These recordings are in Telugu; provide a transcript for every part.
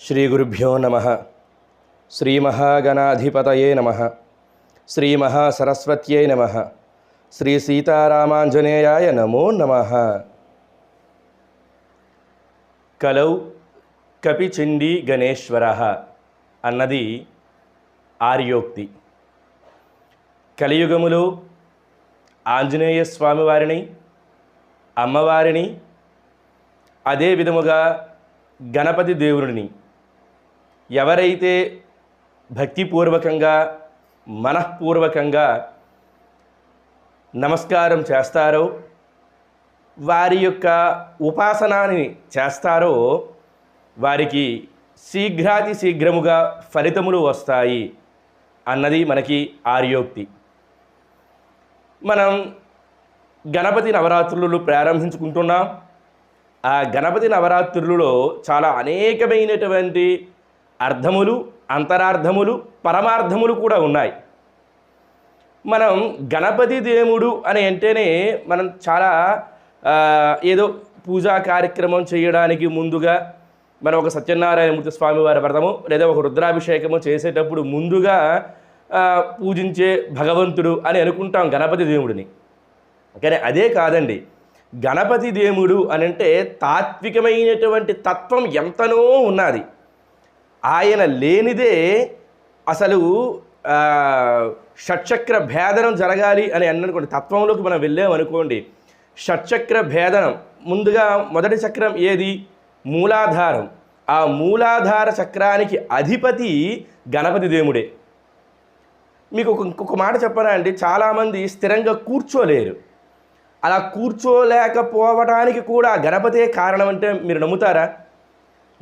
శ్రీగురుభ్యో నమ. శ్రీమహాగణాధిపతయే నమ. శ్రీమహాసరస్వత్యై నమ. శ్రీ సీతారామాంజనేయాయ నమో నమ. కలౌ కపిచిండి గణేశ్వర అన్నది ఆర్యోక్తి. కలియుగములో ఆంజనేయ స్వామివారిని అమ్మవారిని అదే విధముగా గణపతి దేవుడిని ఎవరైతే భక్తిపూర్వకంగా మనఃపూర్వకంగా నమస్కారం చేస్తారో వారి యొక్క ఉపాసనాన్ని చేస్తారో వారికి శీఘ్రాతి శీఘ్రముగా ఫలితములు వస్తాయి అన్నది మనకి ఆర్యోక్తి. మనం గణపతి నవరాత్రులు ప్రారంభించుకుంటున్నాం. ఆ గణపతి నవరాత్రులలో చాలా అనేకమైనటువంటి అర్థములు అంతరార్థములు పరమార్థములు కూడా ఉన్నాయి. మనం గణపతి దేవుడు అని అంటేనే మనం చాలా ఏదో పూజా కార్యక్రమం చేయడానికి ముందుగా మనం ఒక సత్యనారాయణమూర్తి స్వామి వారి వ్రతము లేదా ఒక రుద్రాభిషేకము చేసేటప్పుడు ముందుగా పూజించే భగవంతుడు అని అనుకుంటాం గణపతి దేవుడిని. కానీ అదే కాదండి. గణపతి దేవుడు అని అంటే తాత్వికమైనటువంటి తత్వం ఎంతనో ఉన్నది. ఆయన లేనిదే అసలు షట్చక్ర భేదనం జరగాలి అని అన్ననుకోండి తత్వంలోకి మనం వెళ్ళామనుకోండి షట్చక్ర భేదనం ముందుగా మొదటి చక్రం ఏది? మూలాధారం. ఆ మూలాధార చక్రానికి అధిపతి గణపతి దేవుడే. మీకు ఒక ఇంకొక మాట చెప్పనా అండి? చాలామంది స్థిరంగా కూర్చోలేరు. అలా కూర్చోలేకపోవడానికి కూడా గణపతే కారణం అంటే మీరు నమ్ముతారా?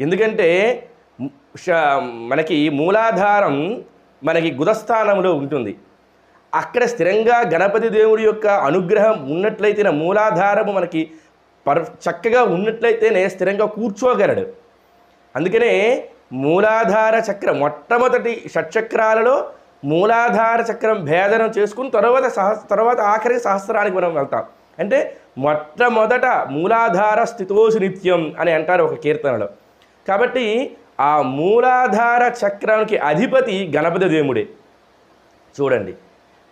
ఎందుకంటే మనకి మూలాధారం మనకి గుదస్థానంలో ఉంటుంది. అక్కడ స్థిరంగా గణపతి దేవుడి యొక్క అనుగ్రహం ఉన్నట్లయితేనే మూలాధారము మనకి పర్ చక్కగా ఉన్నట్లయితేనే స్థిరంగా కూర్చోగలడు. అందుకనే మూలాధార చక్రం మొట్టమొదటి షట్చక్రాలలో మూలాధార చక్రం భేదనం చేసుకుని తర్వాత సహస్ తర్వాత ఆఖరి సహస్రానికి మనం వెళ్తాం. అంటే మొట్టమొదట మూలాధార స్థితోసి నిత్యం అని అంటారు ఒక కీర్తనలో. కాబట్టి ఆ మూలాధార చక్రానికి అధిపతి గణపతి దేవుడే. చూడండి.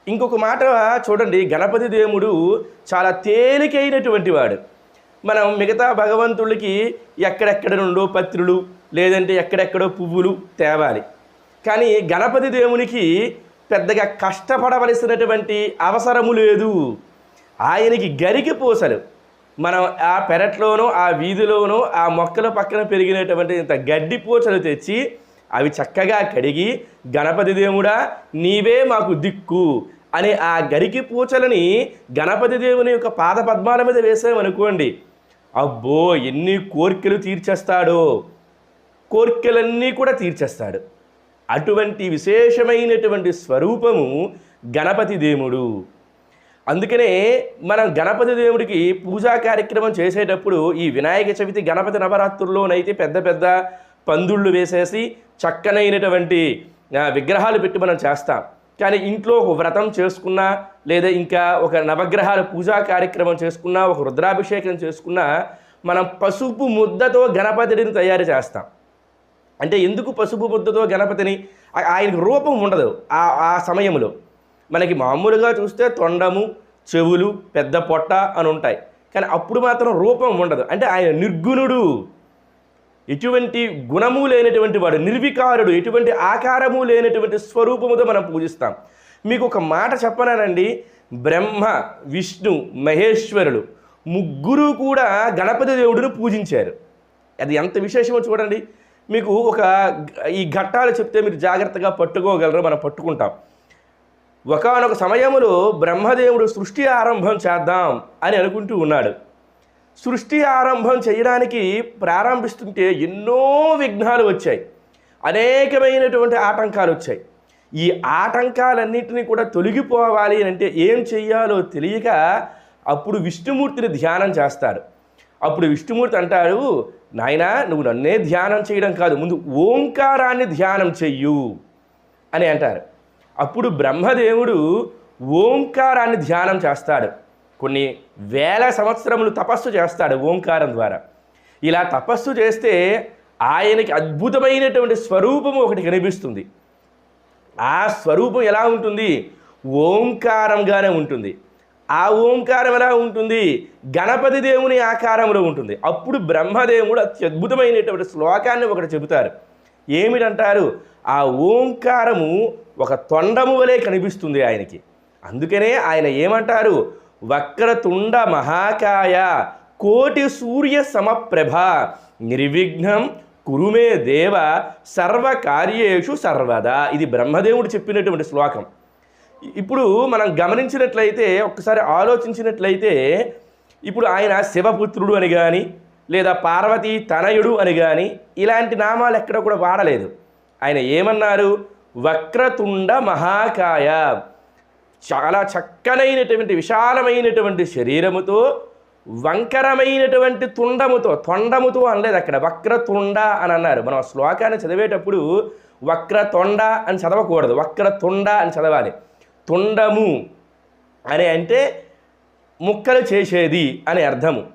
ఇంకొక మాట చూడండి. గణపతి దేవుడు చాలా తేలికైనటువంటి వాడు. మనం మిగతా భగవంతుడికి ఎక్కడెక్కడ నుండో పత్రులు లేదంటే ఎక్కడెక్కడో పువ్వులు తేవాలి. కానీ గణపతి దేవునికి పెద్దగా కష్టపడవలసినటువంటి అవసరము లేదు. ఆయనకి గరికి పూసలు. మనం ఆ పెరట్లోనూ ఆ వీధిలోనూ ఆ మొక్కల పక్కన పెరిగినటువంటి ఇంత గడ్డి పూచలు తెచ్చి అవి చక్కగా కడిగి గణపతి దేవుడా నీవే మాకు దిక్కు అనే ఆ గరికి పూచలని గణపతి దేవుని యొక్క పాద పద్మాల మీద వేసామనుకోండి అబ్బో ఎన్ని కోరికలు తీర్చేస్తాడో. కోరికలన్నీ కూడా తీర్చేస్తాడు. అటువంటి విశేషమైనటువంటి స్వరూపము గణపతి దేవుడు. అందుకనే మనం గణపతి దేవుడికి పూజా కార్యక్రమం చేసేటప్పుడు ఈ వినాయక చవితి గణపతి నవరాత్రుల్లోనైతే పెద్ద పెద్ద పందుళ్ళు వేసేసి చక్కనైనటువంటి విగ్రహాలు పెట్టి మనం చేస్తాం. కానీ ఇంట్లో ఒక వ్రతం చేసుకున్నా లేదా ఇంకా ఒక నవగ్రహాల పూజా కార్యక్రమం చేసుకున్నా ఒక రుద్రాభిషేకం చేసుకున్నా మనం పసుపు ముద్దతో గణపతిని తయారు చేస్తాం. అంటే ఎందుకు పసుపు ముద్దతో గణపతిని? ఆయనకు రూపం ఉండదు ఆ ఆ సమయంలో. మనకి మామూలుగా చూస్తే తొండము చెవులు పెద్ద పొట్ట అని ఉంటాయి. కానీ అప్పుడు మాత్రం రూపం ఉండదు. అంటే ఆయన నిర్గుణుడు. ఎటువంటి గుణము లేనటువంటి వాడు నిర్వికారుడు ఎటువంటి ఆకారము లేనటువంటి స్వరూపముతో మనం పూజిస్తాం. మీకు ఒక మాట చెప్పనానండి. బ్రహ్మ విష్ణు మహేశ్వరుడు ముగ్గురు కూడా గణపతి దేవుడిని పూజించారు. అది ఎంత విశేషమో చూడండి. మీకు ఒక ఈ ఘట్టాలు చెప్తే మీరు జాగ్రత్తగా పట్టుకోగలరు మనం పట్టుకుంటాం. ఒకానొక సమయంలో బ్రహ్మదేవుడు సృష్టి ఆరంభం చేద్దాం అని అనుకుంటూ ఉన్నాడు. సృష్టి ఆరంభం చేయడానికి ప్రారంభిస్తుంటే ఎన్నో విఘ్నాలు వచ్చాయి. అనేకమైనటువంటి ఆటంకాలు వచ్చాయి. ఈ ఆటంకాలన్నింటినీ కూడా తొలగిపోవాలి అని అంటే ఏం చెయ్యాలో తెలియక అప్పుడు విష్ణుమూర్తిని ధ్యానం చేస్తారు. అప్పుడు విష్ణుమూర్తి అంటాడు నాయనా నువ్వు నన్నే ధ్యానం చేయడం కాదు ముందు ఓంకారాన్ని ధ్యానం చెయ్యు అని అంటారు. అప్పుడు బ్రహ్మదేవుడు ఓంకారాన్ని ధ్యానం చేస్తాడు. కొన్ని వేల సంవత్సరములు తపస్సు చేస్తాడు ఓంకారం ద్వారా. ఇలా తపస్సు చేస్తే ఆయనకి అద్భుతమైనటువంటి స్వరూపము ఒకటి కనిపిస్తుంది. ఆ స్వరూపం ఎలా ఉంటుంది? ఓంకారంగానే ఉంటుంది. ఆ ఓంకారం ఎలా ఉంటుంది? గణపతి దేవుని ఆకారంలో ఉంటుంది. అప్పుడు బ్రహ్మదేవుడు అత్యద్భుతమైనటువంటి శ్లోకాన్ని ఒకటి చెబుతారు. ఏమిటంటారు? ఆ ఓంకారము ఒక తొండము వలె కనిపిస్తుంది ఆయనకి. అందుకనే ఆయన ఏమంటారు? వక్రతుండ మహాకాయ కోటి సూర్య సమప్రభ నిర్విఘ్నం కురుమే దేవ సర్వకార్యేషు సర్వదా. ఇది బ్రహ్మదేవుడు చెప్పినటువంటి శ్లోకం. ఇప్పుడు మనం గమనించినట్లయితే ఒక్కసారి ఆలోచించినట్లయితే ఇప్పుడు ఆయన శివపుత్రుడు అని కానీ లేదా పార్వతీ తనయుడు అని కానీ ఇలాంటి నామాలు ఎక్కడ కూడా వాడలేదు. ఆయన ఏమన్నారు? వక్రతుండ మహాకాయ. చాలా చక్కనైనటువంటి విశాలమైనటువంటి శరీరముతో వంకరమైనటువంటి తుండముతో తొండముతో అనలేదు అక్కడ వక్రతుండ అని అన్నారు. మనం ఆ శ్లోకాన్ని చదివేటప్పుడు వక్రతొండ అని చదవకూడదు. వక్రతుండ అని చదవాలి. తుండము అని అంటే ముక్కలు చేసేది అని అర్థము.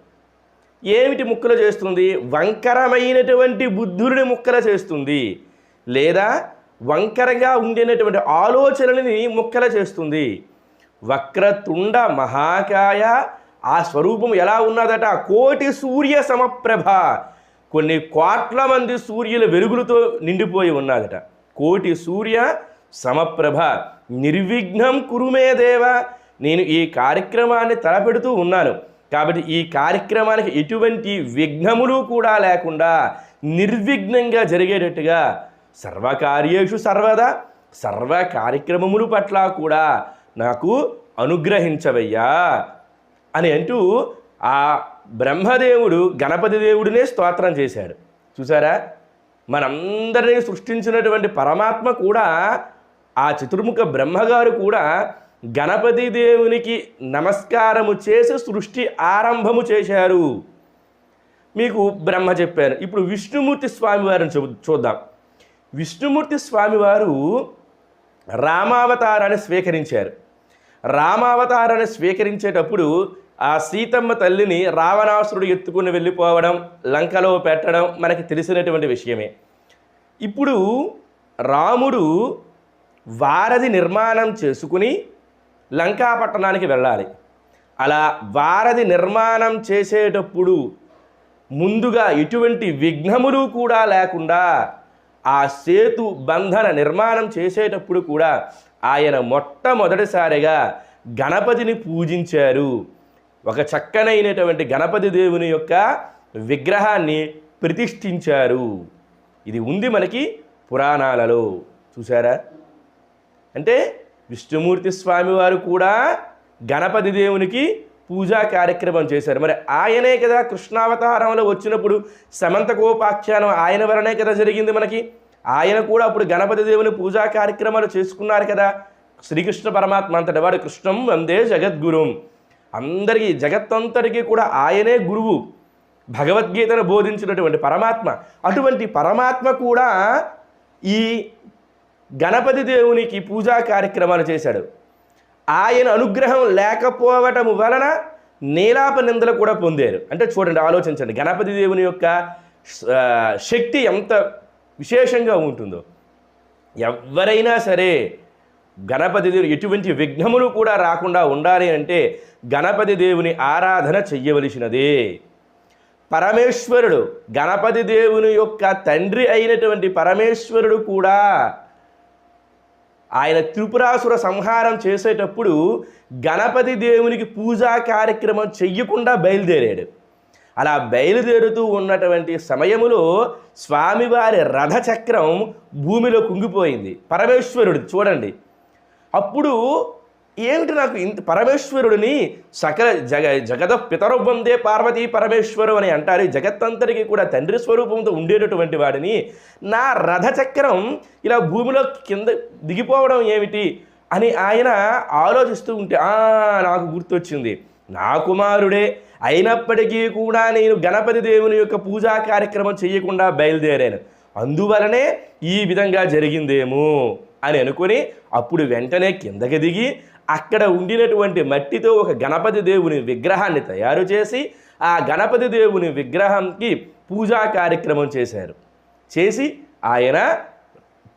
ఏమిటి ముక్కలు చేస్తుంది? వంకరమైనటువంటి బుద్ధుడిని ముక్కలు చేస్తుంది. లేదా వంకరగా ఉండినటువంటి ఆలోచనలని ముక్కల చేస్తుంది. వక్రతుండ మహాకాయ ఆ స్వరూపం ఎలా ఉన్నదట? కోటి సూర్య సమప్రభ. కొన్ని కోట్ల మంది సూర్యుల వెలుగులతో నిండిపోయి ఉన్నదట. కోటి సూర్య సమప్రభ. నిర్విఘ్నం కురుమే దేవ. నేను ఈ కార్యక్రమాన్ని తలపెడుతూ ఉన్నాను. కాబట్టి ఈ కార్యక్రమానికి ఎటువంటి విఘ్నములు కూడా లేకుండా నిర్విఘ్నంగా జరిగేటట్టుగా సర్వకార్యేషు సర్వదా సర్వ కార్యక్రమములు పట్ల కూడా నాకు అనుగ్రహించవయ్యా అని అంటూ ఆ బ్రహ్మదేవుడు గణపతి దేవుడినే స్తోత్రం చేశాడు. చూసారా? మనందరినీ సృష్టించినటువంటి పరమాత్మ కూడా ఆ చతుర్ముఖ బ్రహ్మగారు కూడా గణపతి దేవునికి నమస్కారము చేసి సృష్టి ఆరంభము చేశారు. మీకు బ్రహ్మ చెప్పాను. ఇప్పుడు విష్ణుమూర్తి స్వామివారిని చూ చూద్దాం. విష్ణుమూర్తి స్వామివారు రామావతారాన్ని స్వీకరించారు. రామావతారాన్ని స్వీకరించేటప్పుడు ఆ సీతమ్మ తల్లిని రావణాసురుడు ఎత్తుకుని వెళ్ళిపోవడం లంకలో పెట్టడం మనకి తెలిసినటువంటి విషయమే. ఇప్పుడు రాముడు వారధి నిర్మాణం చేసుకుని లంకాపట్టణానికి వెళ్ళాలి. అలా వారధి నిర్మాణం చేసేటప్పుడు ముందుగా ఎటువంటి విఘ్నములు కూడా లేకుండా ఆ సేతు బంధన నిర్మాణం చేసేటప్పుడు కూడా ఆయన మొట్టమొదటిసారిగా గణపతిని పూజించారు. ఒక చక్కనైనటువంటి గణపతి దేవుని యొక్క విగ్రహాన్ని ప్రతిష్ఠించారు. ఇది ఉంది మనకి పురాణాలలో. చూసారా అంటే విష్ణుమూర్తి స్వామి వారు కూడా గణపతి దేవునికి పూజా కార్యక్రమం చేశారు. మరి ఆయనే కదా కృష్ణావతారంలో వచ్చినప్పుడు సమంతకోపాఖ్యానం ఆయన వలనే కదా జరిగింది మనకి? ఆయన కూడా అప్పుడు గణపతి దేవుని పూజా కార్యక్రమాలు చేసుకున్నారు కదా. శ్రీకృష్ణ పరమాత్మ అంతటి వాడు కృష్ణం వందే జగద్గురుం. అందరికీ జగత్తంతటికీ కూడా ఆయనే గురువు. భగవద్గీతను బోధించినటువంటి పరమాత్మ. అటువంటి పరమాత్మ కూడా ఈ గణపతి దేవునికి పూజా కార్యక్రమాలు చేశాడు. ఆయన అనుగ్రహం లేకపోవటం వలన నీలాప నిందలు కూడా పొందారు. అంటే చూడండి ఆలోచించండి. గణపతి దేవుని యొక్క శక్తి ఎంత విశేషంగా ఉంటుందో. ఎవరైనా సరే గణపతి దేవుని ఎటువంటి విఘ్నములు కూడా రాకుండా ఉండాలి అంటే గణపతి దేవుని ఆరాధన చెయ్యవలసినదే. పరమేశ్వరుడు గణపతి దేవుని యొక్క తండ్రి అయినటువంటి పరమేశ్వరుడు కూడా ఆయన త్రిపురాసుర సంహారం చేసేటప్పుడు గణపతి దేవునికి పూజా కార్యక్రమం చెయ్యకుండా బయలుదేరాడు. అలా బయలుదేరుతూ ఉన్నటువంటి సమయములో స్వామివారి రథచక్రం భూమిలో కుంగిపోయింది. పరమేశ్వరుడు చూడండి. అప్పుడు ఏమిటి నాకు ఇంత పరమేశ్వరుడిని సకల జగ జగద పితరూపందే పార్వతీ పరమేశ్వరు అని అంటారు. జగత్తంతరికి కూడా తండ్రి స్వరూపంతో ఉండేటటువంటి వాడిని నా రథచక్రం ఇలా భూమిలో కింద దిగిపోవడం ఏమిటి అని ఆయన ఆలోచిస్తూ ఉంటే "ఆ, నాకు గుర్తొచ్చింది. నా కుమారుడే అయినప్పటికీ కూడా నేను గణపతి దేవుని యొక్క పూజా కార్యక్రమం చేయకుండా బయలుదేరాను. అందువలనే ఈ విధంగా జరిగిందేమో అని అనుకొని అప్పుడు వెంటనే కిందకి దిగి అక్కడ ఉండినటువంటి మట్టితో ఒక గణపతి దేవుని విగ్రహాన్ని తయారు చేసి ఆ గణపతి దేవుని విగ్రహంకి పూజా కార్యక్రమం చేశారు. చేసి ఆయన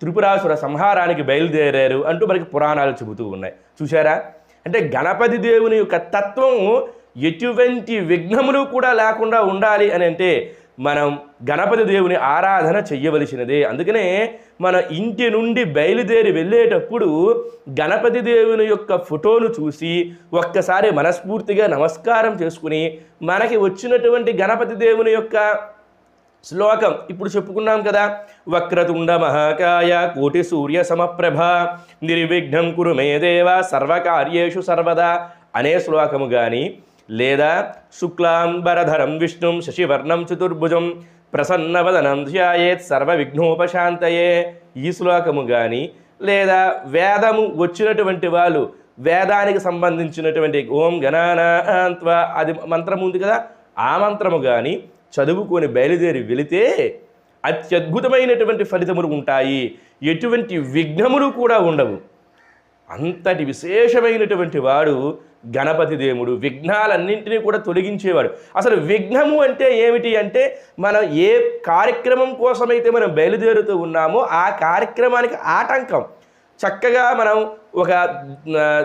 త్రిపురాసుర సంహారానికి బయలుదేరారు అంటూ మనకి పురాణాలు చెబుతూ ఉన్నాయి. చూసారా అంటే గణపతి దేవుని యొక్క తత్వం ఎటువంటి విఘ్నములు కూడా లేకుండా ఉండాలి అని అంటే మనం గణపతి దేవుని ఆరాధన చెయ్యవలసినదే. అందుకనే మన ఇంటి నుండి బయలుదేరి వెళ్ళేటప్పుడు గణపతి దేవుని యొక్క ఫోటోను చూసి ఒక్కసారి మనస్ఫూర్తిగా నమస్కారం చేసుకుని మనకి వచ్చినటువంటి గణపతి దేవుని యొక్క శ్లోకం ఇప్పుడు చెప్పుకున్నాం కదా వక్రతుండ మహాకాయ కోటి సూర్య సమప్రభ నిర్విఘ్నం కురు మే దేవ సర్వకార్యేషు సర్వదా అనే శ్లోకము కానీ లేదా శుక్లాంబరధరం విష్ణుం శశివర్ణం చతుర్భుజం ప్రసన్నవదనం ధ్యాయేత్ సర్వ విఘ్నోపశాంతయే ఈ శ్లోకము కానీ లేదా వేదము వచ్చినటువంటి వాళ్ళు వేదానికి సంబంధించినటువంటి ఓం గణానాంత్వ అది మంత్రం ఉంది కదా ఆ మంత్రము కానీ చదువుకొని బయలుదేరి వెళితే అత్యద్భుతమైనటువంటి ఫలితములు ఉంటాయి. ఎటువంటి విఘ్నములు కూడా ఉండవు. అంతటి విశేషమైనటువంటి వాడు గణపతి దేవుడు విఘ్నాలన్నింటినీ కూడా తొలగించేవాడు. అసలు విఘ్నము అంటే ఏమిటి అంటే మనం ఏ కార్యక్రమం కోసమైతే మనం బయలుదేరుతూ ఉన్నామో ఆ కార్యక్రమానికి ఆటంకం. చక్కగా మనం ఒక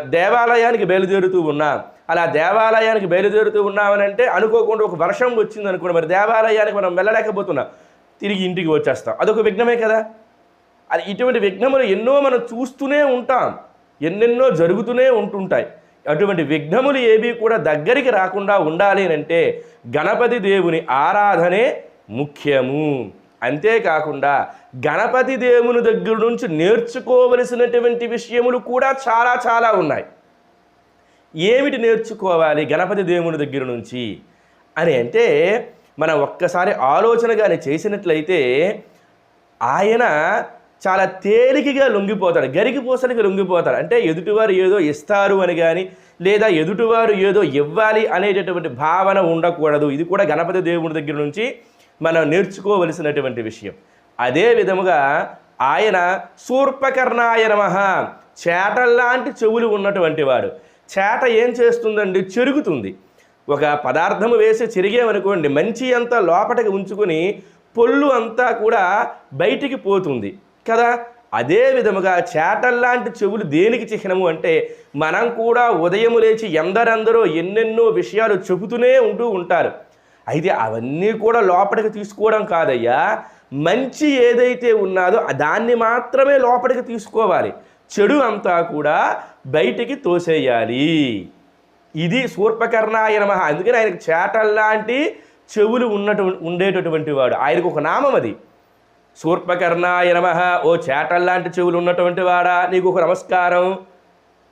దేవాలయానికి బయలుదేరుతూ ఉన్నాం. అలా దేవాలయానికి బయలుదేరుతూ ఉన్నామని అంటే అనుకోకుండా ఒక వర్షం వచ్చింది అనుకోండి మరి దేవాలయానికి మనం వెళ్ళలేకపోతున్నాం. తిరిగి ఇంటికి వచ్చేస్తాం. అదొక విఘ్నమే కదా? అది ఇటువంటి విఘ్నములు ఎన్నో మనం చూస్తూనే ఉంటాం. ఎన్నెన్నో జరుగుతూనే ఉంటుంటాయి. అటువంటి విఘ్నములు ఏవి కూడా దగ్గరికి రాకుండా ఉండాలి అని అంటే గణపతి దేవుని ఆరాధనే ముఖ్యము. అంతేకాకుండా గణపతి దేవుని దగ్గర నుంచి నేర్చుకోవలసినటువంటి విషయములు కూడా చాలా చాలా ఉన్నాయి. ఏమిటి నేర్చుకోవాలి గణపతి దేవుని దగ్గర నుంచి? అని అంటే మనం ఒక్కసారి ఆలోచన కానీ చేసినట్లయితే ఆయన చాలా తేలికగా లొంగిపోతాడు. గరికిపోసలికి లొంగిపోతాడు. అంటే ఎదుటివారు ఏదో ఇస్తారు అని కానీ లేదా ఎదుటివారు ఏదో ఇవ్వాలి అనేటటువంటి భావన ఉండకూడదు. ఇది కూడా గణపతి దేవుని దగ్గర నుంచి మనం నేర్చుకోవలసినటువంటి విషయం. అదే విధముగా ఆయన శూర్పకర్ణాయ నమ. చేటల్లాంటి చెవులు ఉన్నటువంటి వాడు. చేట ఏం చేస్తుందండి? చెరుగుతుంది. ఒక పదార్థము వేసి చెరిగామనుకోండి మంచి అంతా లోపలికి ఉంచుకొని పొల్లు అంతా కూడా బయటికి పోతుంది. కదా? అదే విధముగా చేటల్లాంటి చెవులు దేనికి చిహ్నము అంటే మనం కూడా ఉదయం లేచి ఎందరందరో ఎన్నెన్నో విషయాలు చెబుతూనే ఉంటూ ఉంటారు. అయితే అవన్నీ కూడా లోపలికి తీసుకోవడం కాదయ్యా. మంచి ఏదైతే ఉన్నదో దాన్ని మాత్రమే లోపలికి తీసుకోవాలి. చెడు అంతా కూడా బయటికి తోసేయాలి. ఇది శూర్పకర్ణాయ నమ. అందుకని ఆయనకు చేటల్లాంటి చెవులు ఉన్నటు ఉండేటటువంటి వాడు. ఆయనకు ఒక నామం అది. శూర్పకర్ణాయ నమ ఓ చేటల్లాంటి చెవులు ఉన్నటువంటి వాడా నీకు ఒక నమస్కారం.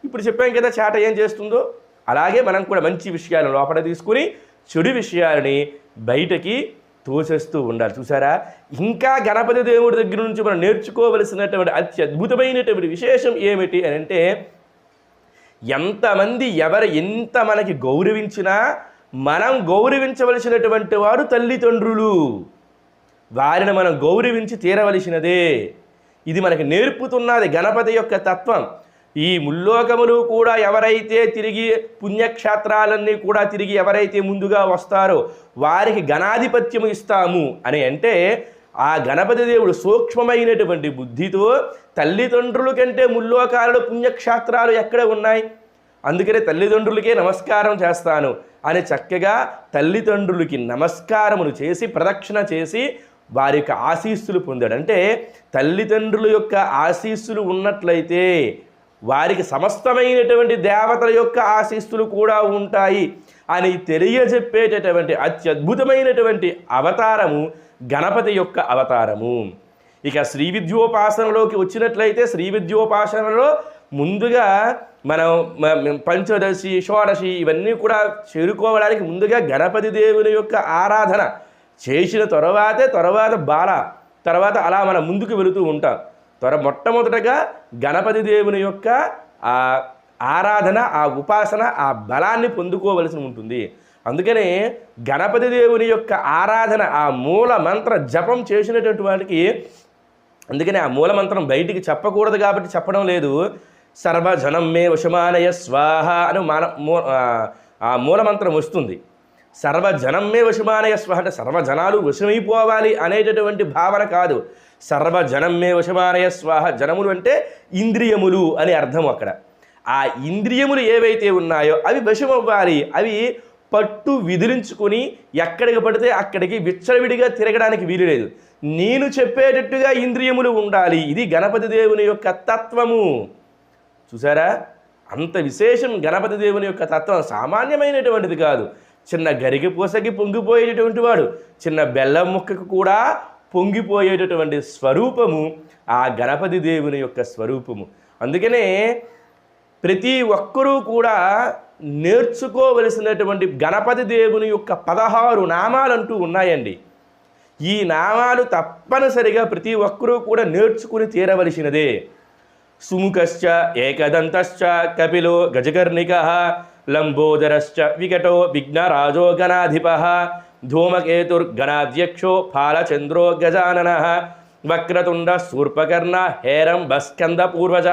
ఇప్పుడు చెప్పాం కదా చేట ఏం చేస్తుందో. అలాగే మనం కూడా మంచి విషయాలను లోపల తీసుకుని చెడు విషయాలని బయటకి తోసేస్తూ ఉండాలి. చూసారా? ఇంకా గణపతి దేవుడి దగ్గర నుంచి మనం నేర్చుకోవలసినటువంటి అత్యద్భుతమైనటువంటి విశేషం ఏమిటి అని అంటే ఎంతమంది ఎవరు ఎంత మనకి గౌరవించినా మనం గౌరవించవలసినటువంటి వారు తల్లిదండ్రులు. వారిని మనం గౌరవించి తీరవలసినదే. ఇది మనకి నేర్పుతున్నది గణపతి యొక్క తత్వం. ఈ ముల్లోకములు కూడా ఎవరైతే తిరిగి పుణ్యక్షేత్రాలన్నీ కూడా తిరిగి ఎవరైతే ముందుగా వస్తారో వారికి గణాధిపత్యము ఇస్తాము అని అంటే ఆ గణపతి దేవుడు సూక్ష్మమైనటువంటి బుద్ధితో తల్లిదండ్రుల కంటే ముల్లోకాలలో పుణ్యక్షేత్రాలు ఎక్కడ ఉన్నాయి? అందుకనే తల్లిదండ్రులకే నమస్కారం చేస్తాను అని చక్కగా తల్లిదండ్రులకి నమస్కారములు చేసి ప్రదక్షిణ చేసి వారి యొక్క ఆశీస్సులు పొందాడు. అంటే తల్లిదండ్రుల యొక్క ఆశీస్సులు ఉన్నట్లయితే వారికి సమస్తమైనటువంటి దేవతల యొక్క ఆశీస్సులు కూడా ఉంటాయి అని తెలియజెప్పేటటువంటి అత్యద్భుతమైనటువంటి అవతారము గణపతి యొక్క అవతారము. ఇక శ్రీ విద్యోపాసనలోకి వచ్చినట్లయితే శ్రీ విద్యోపాసనలో ముందుగా మనం పంచదశి షోడశి ఇవన్నీ కూడా చేరుకోవడానికి ముందుగా గణపతి దేవుని యొక్క ఆరాధన చేసిన తర్వాతే తర్వాత బాల తర్వాత అలా మనం ముందుకు వెళుతూ ఉంటాం. త్వర మొట్టమొదటగా గణపతి దేవుని యొక్క ఆ ఆరాధన ఆ ఉపాసన ఆ బలాన్ని పొందుకోవలసి ఉంటుంది. అందుకనే గణపతి దేవుని యొక్క ఆరాధన ఆ మూల మంత్ర జపం చేసినటువంటి వాడికి అందుకని ఆ మూలమంత్రం బయటికి చెప్పకూడదు కాబట్టి చెప్పడం లేదు. సర్వజనం మే వశమానయ స్వాహ అని మన మూ ఆ- ఆ మూలమంత్రం వస్తుంది. సర్వజనమే వశమానయ స్వ అంటే సర్వజనాలు వశమైపోవాలి అనేటటువంటి భావన కాదు. సర్వజనమే వశమానయ స్వాహ జనములు అంటే ఇంద్రియములు అని అర్థం అక్కడ. ఆ ఇంద్రియములు ఏవైతే ఉన్నాయో అవి వశమవ్వాలి. అవి పట్టు విదిలించుకుని ఎక్కడికి పడితే అక్కడికి విచ్చలవిడిగా తిరగడానికి వీలు లేదు. నేను చెప్పేటట్టుగా ఇంద్రియములు ఉండాలి. ఇది గణపతి దేవుని యొక్క తత్వము. చూసారా? అంత విశేషం గణపతి దేవుని యొక్క తత్వం సామాన్యమైనటువంటిది కాదు. చిన్న గరిగి పూసకి పొంగిపోయేటటువంటి వాడు చిన్న బెల్లం ముక్కకు కూడా పొంగిపోయేటటువంటి స్వరూపము ఆ గణపతి దేవుని యొక్క స్వరూపము. అందుకనే ప్రతి ఒక్కరూ కూడా నేర్చుకోవలసినటువంటి గణపతి దేవుని యొక్క పదహారు నామాలు అంటూ ఉన్నాయండి. ఈ నామాలు తప్పనిసరిగా ప్రతి ఒక్కరూ కూడా నేర్చుకుని తీరవలసినదే. సుముఖశ్చ ఏకదంతశ్చ కపిలో గజకర్ణిక లంబోదరశ్చ వికటో విఘ్నరాజో గణాధిప ధూమకేతుర్గణాధ్యక్షో ఫాలచంద్రో గజానన వక్రతుండ శూర్పకర్ణ హేరంబ స్కంద పూర్వజ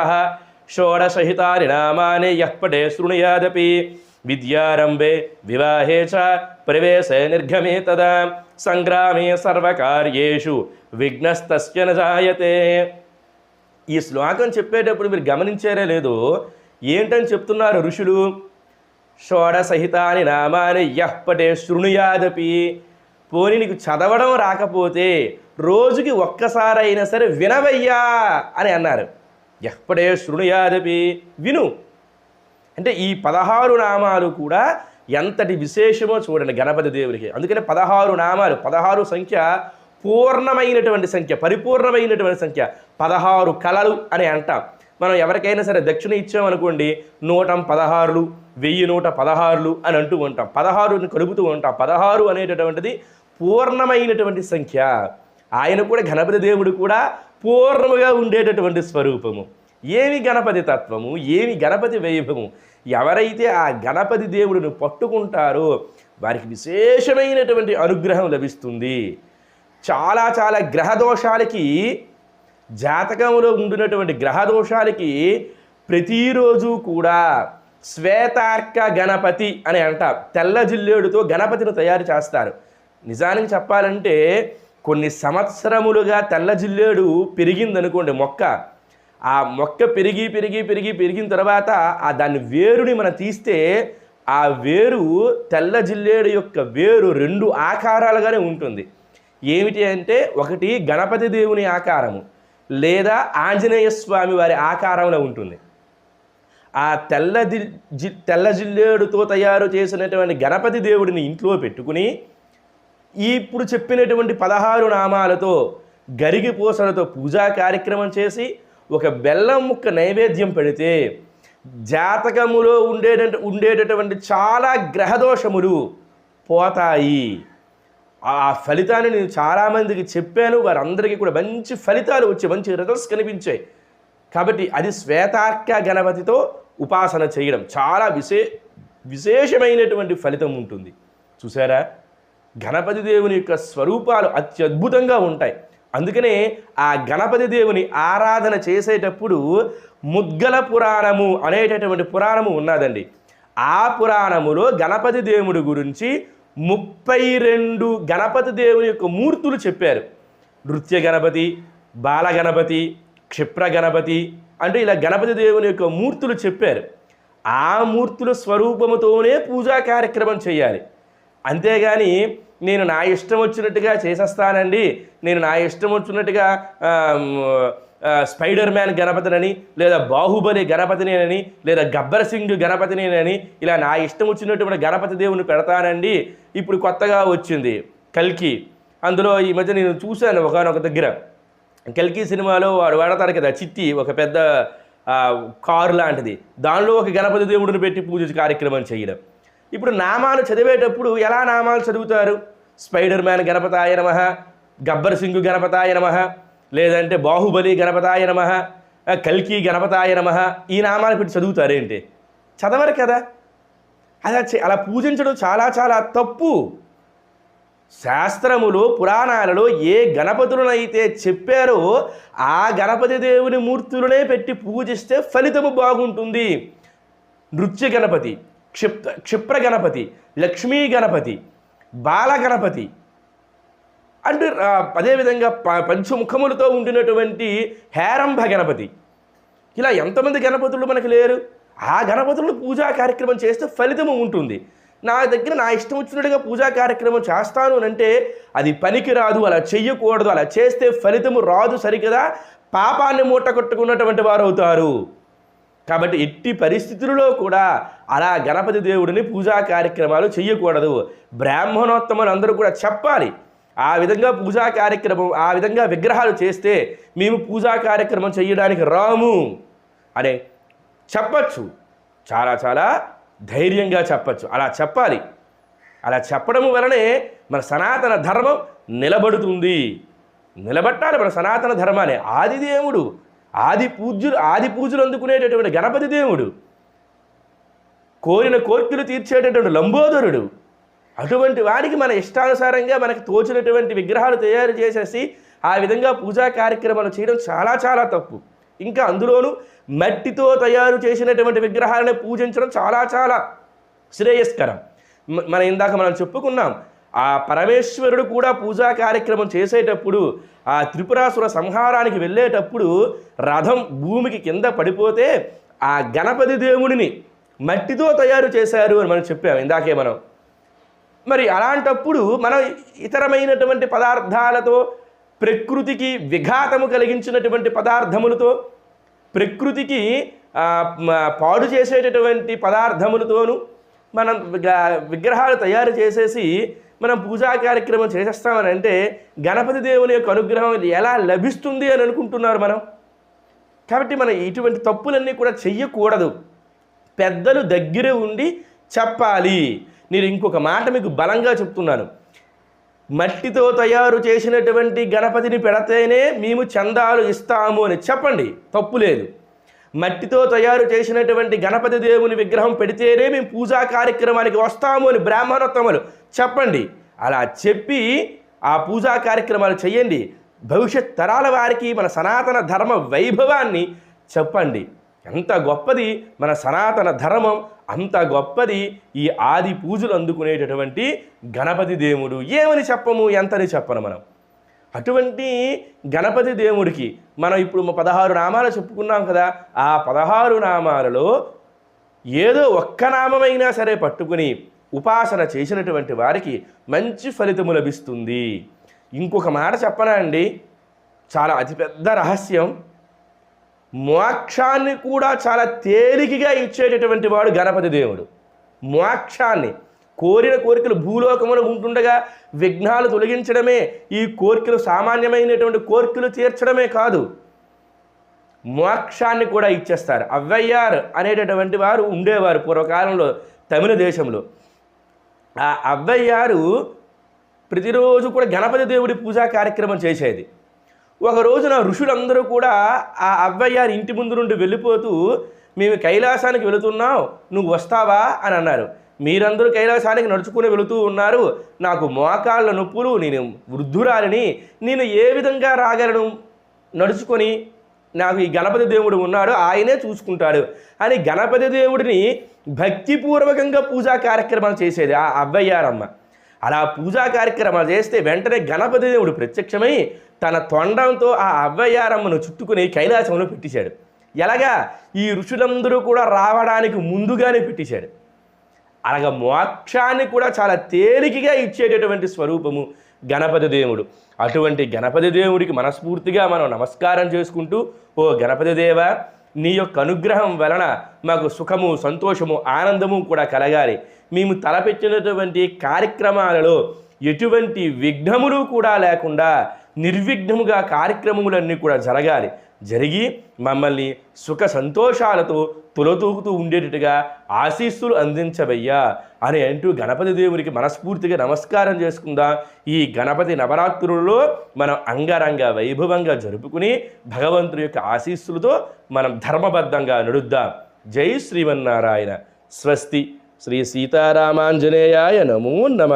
షోడశహితాని నామాని యః శృణుయాదపి విద్యారంభే వివాహే చ ప్రవేశే నిర్ఘమే తదా సంగ్రామే సర్వకార్యేషు విఘ్నస్తస్య న జాయతే ఈ శ్లోకం చెప్పేటప్పుడు మీరు గమనించారే లేదు ఏంటని చెప్తున్నారు ఋషులు? షోడసహితాని నామాని యః పటే శృణుయాదపి. పోని నీకు చదవడం రాకపోతే రోజుకి ఒక్కసారైనా సరే వినవయ్యా అని అన్నారు. ఎప్పుడే శృణుయాదపి. విను. అంటే ఈ పదహారు నామాలు కూడా ఎంతటి విశేషమో చూడండి గణపతి దేవుడికి. అందుకనే పదహారు నామాలు పదహారు సంఖ్య పూర్ణమైనటువంటి సంఖ్య పరిపూర్ణమైనటువంటి సంఖ్య పదహారు కళలు అని అంటాం. మనం ఎవరికైనా సరే దక్షిణ ఇచ్చామనుకోండి నూట పదహారులు వెయ్యి నూట పదహారులు అని అంటూ ఉంటాం. పదహారుని కలుపుతూ ఉంటాం. పదహారు అనేటటువంటిది పూర్ణమైనటువంటి సంఖ్య. ఆయన కూడా గణపతి దేవుడు కూడా పూర్ణముగా ఉండేటటువంటి స్వరూపము. ఏమి గణపతి తత్వము? ఏమి గణపతి వైభవము? ఎవరైతే ఆ గణపతి దేవుడిని పట్టుకుంటారో వారికి విశేషమైనటువంటి అనుగ్రహం లభిస్తుంది. చాలా చాలా గ్రహ దోషాలకి జాతకంలో ఉండినటువంటి గ్రహ దోషాలకి ప్రతిరోజు కూడా శ్వేతార్క గణపతి అని అంటారు. తెల్ల జిల్లేడుతో గణపతిని తయారు చేస్తారు. నిజానికి చెప్పాలంటే కొన్ని సంవత్సరములుగా తెల్ల జిల్లేడు పెరిగిందనుకోండి మొక్క. ఆ మొక్క పెరిగి పెరిగి పెరిగి పెరిగిన తర్వాత ఆ దాని వేరుని మనం తీస్తే ఆ వేరు తెల్ల జిల్లేడు యొక్క వేరు రెండు ఆకారాలుగానే ఉంటుంది. ఏమిటి అంటే ఒకటి గణపతి దేవుని ఆకారము లేదా ఆంజనేయ స్వామి వారి ఆకారంలో ఉంటుంది. ఆ తెల్లది జి- తెల్ల జిల్లేడుతో తయారు చేసినటువంటి గణపతి దేవుడిని ఇంట్లో పెట్టుకుని ఇప్పుడు చెప్పినటువంటి పదహారు నామాలతో గరిగి పూసలతో పూజా కార్యక్రమం చేసి ఒక బెల్లం ముక్క నైవేద్యం పెడితే జాతకములో ఉండేట ఉండేటటువంటి చాలా గ్రహదోషములు పోతాయి. ఆ ఫలితాన్ని నేను చాలామందికి చెప్పాను. వారందరికీ కూడా మంచి ఫలితాలు వచ్చాయి మంచి రిజల్ట్స్ కనిపించాయి. కాబట్టి అది శ్వేతార్క గణపతితో ఉపాసన చేయడం చాలా విశే విశేషమైనటువంటి ఫలితం ఉంటుంది. చూసారా గణపతి దేవుని యొక్క స్వరూపాలు అత్యద్భుతంగా ఉంటాయి. అందుకనే ఆ గణపతి దేవుని ఆరాధన చేసేటప్పుడు ముద్గల పురాణము అనేటటువంటి పురాణము ఉన్నదండి. ఆ పురాణములో గణపతి దేవుడి గురించి ముప్పై రెండు గణపతి దేవుని యొక్క మూర్తులు చెప్పారు. నృత్య గణపతి బాల గణపతి క్షిప్ర గణపతి అంటే ఇలా గణపతి దేవుని యొక్క మూర్తులు చెప్పారు. ఆ మూర్తుల స్వరూపముతోనే పూజా కార్యక్రమం చేయాలి. అంతేగాని నేను నా ఇష్టం వచ్చినట్టుగా చేసేస్తానండి. నేను నా ఇష్టం వచ్చినట్టుగా స్పైడర్ మ్యాన్ గణపతినని లేదా బాహుబలి గణపతినేనని లేదా గబ్బర్ సింగ్ గణపతినేనని ఇలా నా ఇష్టం వచ్చినటువంటి గణపతి దేవుని పెడతానండి. ఇప్పుడు కొత్తగా వచ్చింది కల్కి. అందులో ఈ మధ్య నేను చూశాను ఒకనొక దగ్గర. కల్కి సినిమాలో వాడు వాడతారు కదా చిత్తి ఒక పెద్ద కారు లాంటిది. దానిలో ఒక గణపతి దేవుడిని పెట్టి పూజ కార్యక్రమం చేయడం. ఇప్పుడు నామాలు చదివేటప్పుడు ఎలా నామాలు చదువుతారు? స్పైడర్ మ్యాన్ గణపతాయ నమ గబ్బర్ సింగ్ గణపతాయ నమ లేదంటే బాహుబలి గణపతాయ నమ కల్కి గణపతాయ నమ ఈ నామాలు పెట్టి చదువుతారేంటి? చదవరు కదా? అలా చే- అలా పూజించడం చాలా చాలా తప్పు. శాస్త్రములో పురాణాలలో ఏ గణపతులనైతే చెప్పారో ఆ గణపతి దేవుని మూర్తులనే పెట్టి పూజిస్తే ఫలితము బాగుంటుంది. నృత్య గణపతి క్షిప్ క్షిప్ర గణపతి లక్ష్మీ గణపతి బాలగణపతి అంటే అదేవిధంగా ప- పంచముఖములతో ఉండినటువంటి హేరంభ గణపతి. ఇలా ఎంతమంది గణపతులు మనకు లేరు? ఆ గణపతులు పూజా కార్యక్రమం చేస్తే ఫలితము ఉంటుంది. నా దగ్గర నా ఇష్టం వచ్చినట్టుగా పూజా కార్యక్రమం చేస్తాను అంటే అది పనికి రాదు అలా చెయ్యకూడదు అలా చేస్తే ఫలితము రాదు సరికదా? పాపాన్ని మూట కొట్టుకున్నటువంటి వారు అవుతారు. కాబట్టి ఎట్టి పరిస్థితులలో కూడా అలా గణపతి దేవుడిని పూజా కార్యక్రమాలు చేయకూడదు బ్రాహ్మణోత్తములు అందరూ కూడా చెప్పాలి. ఆ విధంగా పూజా కార్యక్రమం ఆ విధంగా విగ్రహాలు చేస్తే మేము పూజా కార్యక్రమం చేయడానికి రాము అనే చెప్పచ్చు. చాలా చాలా ధైర్యంగా చెప్పచ్చు. అలా చెప్పాలి. అలా చెప్పడం వలనే మన సనాతన ధర్మం నిలబడుతుంది. నిలబట్టాలి మన సనాతన ధర్మాన్ని. ఆది దేవుడు ఆది పూజ్యులు ఆది పూజలు అందుకునేటటువంటి గణపతి దేవుడు కోరిన కోర్కెలు తీర్చేటటువంటి లంబోదరుడు అటువంటి వాడికి మన ఇష్టానుసారంగా మనకు తోచినటువంటి విగ్రహాలు తయారు చేసేసి ఆ విధంగా పూజా కార్యక్రమాలు చేయడం చాలా చాలా తప్పు. ఇంకా అందులోనూ మట్టితో తయారు చేసినటువంటి విగ్రహాలను పూజించడం చాలా చాలా శ్రేయస్కరం. మన ఇందాక మనం చెప్పుకున్నాం ఆ పరమేశ్వరుడు కూడా పూజా కార్యక్రమం చేసేటప్పుడు ఆ త్రిపురాసుర సంహారానికి వెళ్ళేటప్పుడు రథం భూమికి కింద పడిపోతే ఆ గణపతి దేవుడిని మట్టితో తయారు చేశారు అని మనం చెప్పాము ఇందాకే మనం. మరి అలాంటప్పుడు మనం ఇతరమైనటువంటి పదార్థాలతో ప్రకృతికి విఘాతము కలిగించినటువంటి పదార్థములతో ప్రకృతికి పాడు చేసేటటువంటి పదార్థములతోనూ మనం విగ్రహాలు తయారు చేసేసి మనం పూజా కార్యక్రమం చేసేస్తామని అంటే గణపతి దేవుని యొక్క అనుగ్రహం ఎలా లభిస్తుంది అని అనుకుంటున్నారు మనం? కాబట్టి మనం ఇటువంటి తప్పులన్నీ కూడా చెయ్యకూడదు. పెద్దలు దగ్గర ఉండి చెప్పాలి. నేను ఇంకొక మాట మీకు బలంగా చెప్తున్నాను. మట్టితో తయారు చేసినటువంటి గణపతిని పెడితేనే మేము చందాలు ఇస్తాము అని చెప్పండి. తప్పు లేదు. మట్టితో తయారు చేసినటువంటి గణపతి దేవుని విగ్రహం పెడితేనే మేము పూజా కార్యక్రమానికి వస్తాము అని బ్రాహ్మణోత్తములు చెప్పండి. అలా చెప్పి ఆ పూజా కార్యక్రమాలు చేయండి. భవిష్యత్ తరాల వారికి మన సనాతన ధర్మ వైభవాన్ని చెప్పండి. ఎంత గొప్పది మన సనాతన ధర్మం అంత గొప్పది ఈ ఆది పూజలు అందుకునేటటువంటి గణపతి దేవుడు. ఏమని చెప్పము? ఎంతని చెప్పను మనం? అటువంటి గణపతి దేవుడికి మనం ఇప్పుడు పదహారు నామాలు చెప్పుకున్నాం కదా ఆ పదహారు నామాలలో ఏదో ఒక్క నామమైనా సరే పట్టుకుని ఉపాసన చేసినటువంటి వారికి మంచి ఫలితము లభిస్తుంది. ఇంకొక మాట చెప్పనా అండి? చాలా అతిపెద్ద రహస్యం. మోక్షాన్ని కూడా చాలా తేలికగా ఇచ్చేటటువంటి వాడు గణపతి దేవుడు. మోక్షాన్ని కోరిన కోరికలు భూలోకములు ఉంటుండగా విఘ్నాలు తొలగించడమే ఈ కోరికలు సామాన్యమైనటువంటి కోరికలు తీర్చడమే కాదు. మోక్షాన్ని కూడా ఇచ్చేస్తారు. అవ్వయ్యార్ అనేటటువంటి వారు ఉండేవారు పూర్వకాలంలో తమిళ దేశంలో. ఆ అవ్వయ్యారు ప్రతిరోజు కూడా గణపతి దేవుడి పూజా కార్యక్రమం చేసేది. ఒక రోజున ఋషులందరూ కూడా ఆ అవ్వయ్యారి ఇంటి ముందు నుండి వెళ్ళిపోతూ మేము కైలాసానికి వెళుతున్నాం నువ్వు వస్తావా? అని అన్నారు. మీరందరూ కైలాసానికి నడుచుకుని వెళుతూ ఉన్నారు. నాకు మోకాళ్ళ నొప్పులు నేను వృద్ధురాలిని నేను ఏ విధంగా రాగలను? నడుచుకొని నాకు ఈ గణపతి దేవుడు ఉన్నాడు ఆయనే చూసుకుంటాడు అని గణపతి దేవుడిని భక్తిపూర్వకంగా పూజా కార్యక్రమాలు చేసేది ఆ అవ్వయ్యారమ్మ అలా పూజా కార్యక్రమాలు చేస్తే వెంటనే గణపతి దేవుడు ప్రత్యక్షమై తన తొండంతో ఆ అవ్వయ్యారమ్మను చుట్టుకుని కైలాసంలో పెట్టేశాడు. ఎలాగా? ఈ ఋషులందరూ కూడా రావడానికి ముందుగానే పెట్టేశాడు అలాగ మోక్షాన్ని కూడా చాలా తేలికగా ఇచ్చేటటువంటి స్వరూపము గణపతి దేవుడు. అటువంటి గణపతి దేవుడికి మనస్ఫూర్తిగా మనం నమస్కారం చేసుకుంటూ ఓ గణపతి దేవ నీ యొక్క అనుగ్రహం వలన మాకు సుఖము సంతోషము ఆనందము కూడా కలగాలి. మేము తలపెట్టినటువంటి కార్యక్రమాలలో ఎటువంటి విఘ్నములు కూడా లేకుండా నిర్విఘ్నముగా కార్యక్రమములన్నీ కూడా జరగాలి. జరిగి మమ్మల్ని సుఖ సంతోషాలతో తులతూకుతూ ఉండేటట్టుగా ఆశీస్సులు అందించవయ్యా అని అంటూ గణపతి దేవునికి మనస్ఫూర్తిగా నమస్కారం చేసుకుందాం. ఈ గణపతి నవరాత్రులలో మనం అంగరంగ వైభవంగా జరుపుకుని భగవంతుడి యొక్క ఆశీస్సులతో మనం ధర్మబద్ధంగా నడుద్దాం. జై శ్రీమన్నారాయణ. స్వస్తి. శ్రీ సీతారామాంజనేయాయ నమో నమ.